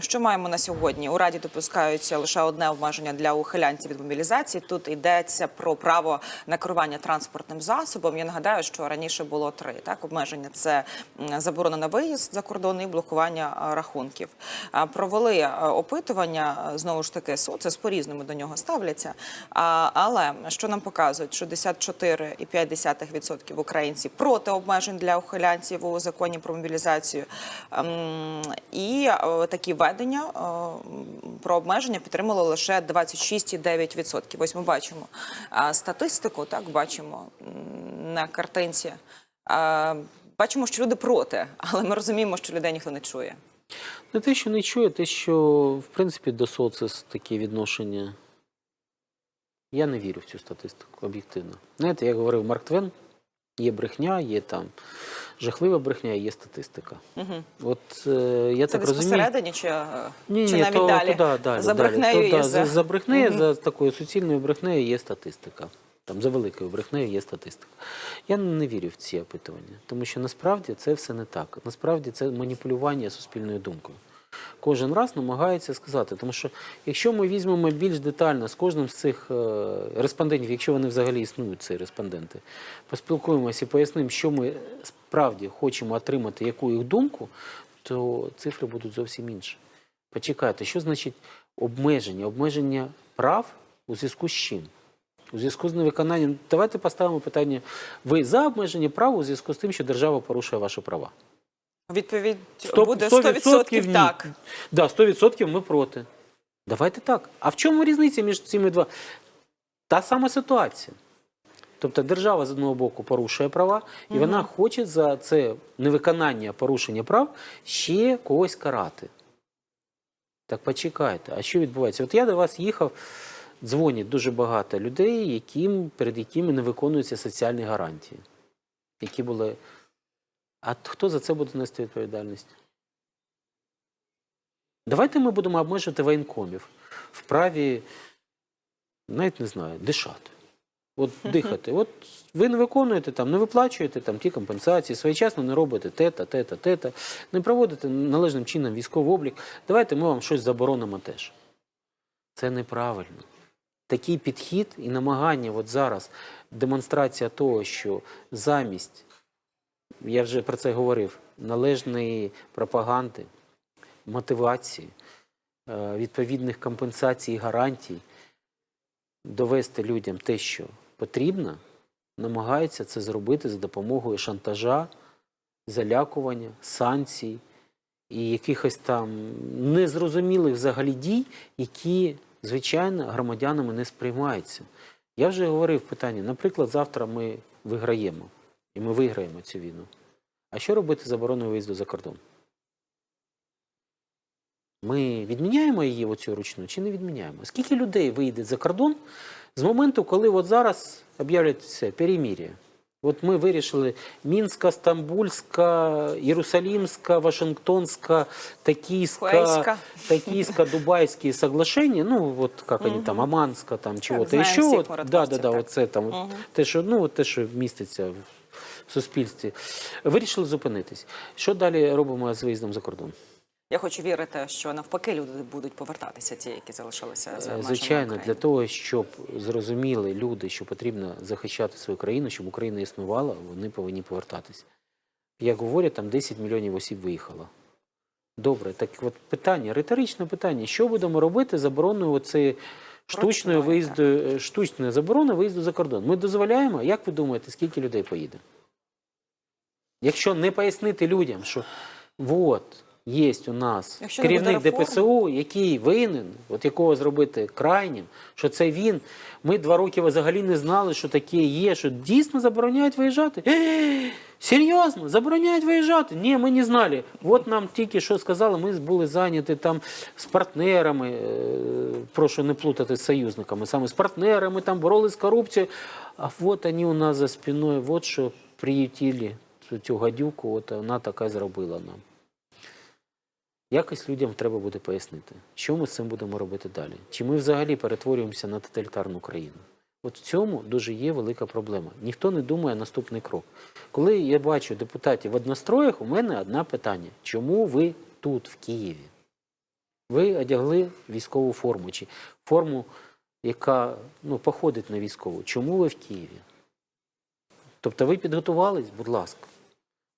Що маємо на сьогодні? У раді допускаються лише одне обмеження для ухилянців від мобілізації. Тут йдеться про право на керування транспортним засобом. Я нагадаю, що раніше було три так обмеження: це заборона на виїзд за кордон і блокування рахунків. Провели е, опитування е, знову ж таки соцес по різному до нього ставляться. Але що нам показують, що 64,5% українців проти обмежень для ухилянців у законі про мобілізацію. Ем, І е, такі введення е, про обмеження підтримало лише 26,9%. Ось ми бачимо е, статистику, так бачимо на картинці. Е, Бачимо, що люди проти, але ми розуміємо, що людей ніхто не чує. Не те, що не чує, те, що в принципі до социс таке відношення. Я не вірю в цю статистику об'єктивно. Знаєте, як говорив Марк Твен, є брехня, є там жахлива брехня, є статистика. Угу. От е, я Це так розумію. посередині чи, е, Ні, чи ні, навіть то, далі? то, да, далі, За далі. брехнею То, є. да, за, за брехнею, угу. за такою суцільною брехнею є статистика. Там за великою брехнею є статистика. Я не вірю в ці опитування, тому що насправді це все не так. Насправді це маніпулювання суспільною думкою. Кожен раз намагається сказати, тому що якщо ми візьмемо більш детально з кожним з цих е, респондентів, якщо вони взагалі існують, ці респонденти, поспілкуємося і пояснимо, що ми справді хочемо отримати, яку їх думку, то цифри будуть зовсім інші. Почекайте, що значить обмеження? Обмеження прав у зв'язку з чим? У зв'язку з невиконанням. Давайте поставимо питання: ви за обмеження прав у зв'язку з тим, що держава порушує ваші права? Відповідь буде 100% 100% ні. так. Да, 100% ми проти. Давайте так. А в чому різниця між цими два? Та сама ситуація. Тобто держава з одного боку порушує права, і Мгм. вона хоче за це невиконання порушення прав ще когось карати. Так почекайте, а що відбувається? От я до вас їхав, дзвонять дуже багато людей, яким, перед якими не виконуються соціальні гарантії. Які були. А хто за це буде нести відповідальність? Давайте ми будемо обмежувати воєнкомів в праві, навіть не знаю, дишати. От дихати. От ви не виконуєте там, не виплачуєте там ті компенсації, своєчасно не робите тета, тета, тета, не проводите належним чином військовий облік. Давайте ми вам щось заборонимо теж. Це неправильно. Такий підхід і намагання, от зараз демонстрація того, що замість, я вже про це говорив, належної пропаганди, мотивації, е, відповідних компенсацій і гарантій, довести людям те, що потрібно, намагаються це зробити за допомогою шантажа, залякування, санкцій і якихось там незрозумілих взагалі дій, які, звичайно, громадянами не сприймаються. Я вже говорив питання, наприклад, завтра ми виграємо, і ми виграємо цю війну. А що робити з забороною виїзду за кордон? Ми відміняємо її оцю ручну чи не відміняємо? Скільки людей вийде за кордон з моменту, коли от зараз об'являть все, перемір'я? От ми вирішили Мінська, Стамбульська, Єрусалімська, Вашингтонська, Токійська, Куейська. Токийско дубайские соглашения, ну вот как они там, Мгм. Аманска, там еще, всіх от, да, да, да, так. от там, те, що, ну, те, що міститься в суспільстві, вирішили зупинитись. Що далі робимо з виїздом за кордон? Я хочу вірити, що навпаки люди будуть повертатися, ті, які залишилися за межами Звичайно, для того, щоб зрозуміли люди, що потрібно захищати свою країну, щоб Україна існувала, вони повинні повертатись. Як говорять, там 10 мільйонів осіб виїхало. Добре, так от питання, риторичне питання: що будемо робити забороною штучної Ручної, виїзду, е, штучної заборони виїзду за кордон? Ми дозволяємо, як ви думаєте, скільки людей поїде? Якщо не пояснити людям, що от є у нас Якщо керівник. ДПСУ, який винен, от якого зробити крайнім, що це він. Ми два роки взагалі не знали, що таке є, що дійсно забороняють виїжджати. Е, Серйозно, забороняють виїжджати. Ні, ми не знали. От нам тільки що сказали, ми були зайняті там з партнерами, е, прошу не плутати з союзниками, саме з партнерами, там боролись з корупцією. А от вони у нас за спиною, от що приютили цю- гадюку, от вона така зробила нам. Якось людям треба буде пояснити, що ми з цим будемо робити далі. Чи ми взагалі перетворюємося на тоталітарну країну? От в цьому дуже є велика проблема. Ніхто не думає наступний крок. Коли я бачу депутатів в одностроях, у мене одне питання: чому ви тут, в Києві? Ви одягли військову форму чи форму, яка ну, походить на військову. Чому ви в Києві? Тобто ви підготувались, будь ласка.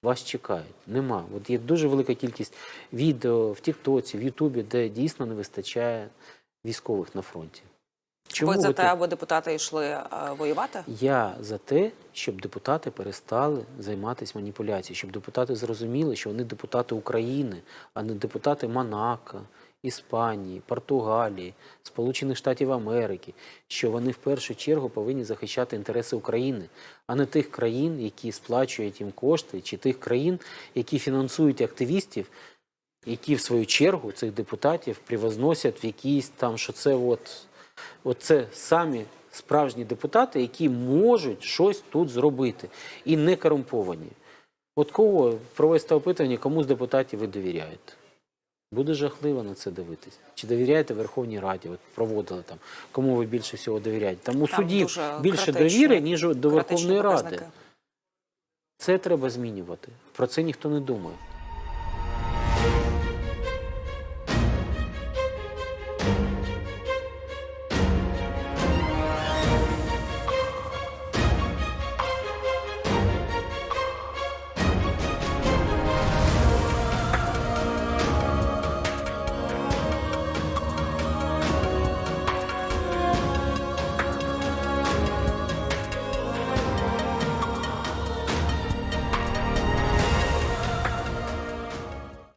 Вас чекають. Нема. От є дуже велика кількість відео в Тіктоці, в Ютубі, де дійсно не вистачає військових на фронті. Чому ви за те, аби депутати йшли е, воювати? Я за те, щоб депутати перестали займатися маніпуляцією, щоб депутати зрозуміли, що вони депутати України, а не депутати Монако, Іспанії, Португалії, Сполучених Штатів Америки, що вони в першу чергу повинні захищати інтереси України, а не тих країн, які сплачують їм кошти, чи тих країн, які фінансують активістів, які в свою чергу цих депутатів привозносять в якісь там, що це от, от це самі справжні депутати, які можуть щось тут зробити і не корумповані. От кого провести опитування, кому з депутатів ви довіряєте? Буде жахливо на це дивитись. Чи довіряєте Верховній Раді? От проводили там, кому ви більше всього довіряєте? Там у Там судів більше довіри, ніж до Верховної Ради. Це треба змінювати. Про це ніхто не думає.